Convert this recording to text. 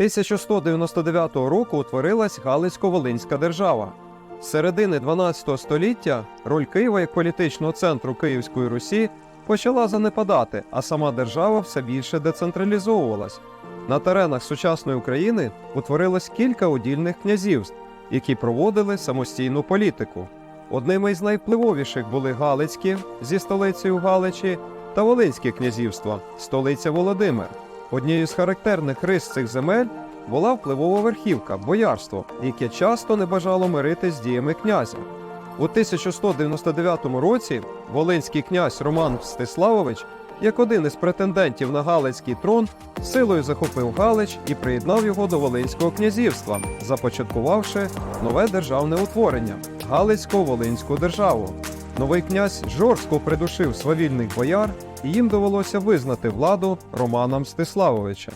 1199 року утворилась Галицько-Волинська держава. З середини 12 століття роль Києва як політичного центру Київської Русі почала занепадати, а сама держава все більше децентралізовувалась. На теренах сучасної України утворилось кілька удільних князівств, які проводили самостійну політику. Одними із найвпливовіших були Галицькі зі столицею Галичі та Волинське князівства, столиця Володимир. Однією з характерних рис цих земель була впливова верхівка, боярство, яке часто не бажало миритись з діями князя. У 1199 році волинський князь Роман Мстиславович, як один із претендентів на Галицький трон, силою захопив Галич і приєднав його до Волинського князівства, започаткувавши нове державне утворення Галицько-Волинську державу. Новий князь жорстко придушив свавільних бояр, і їм довелося визнати владу Романа Мстиславовича.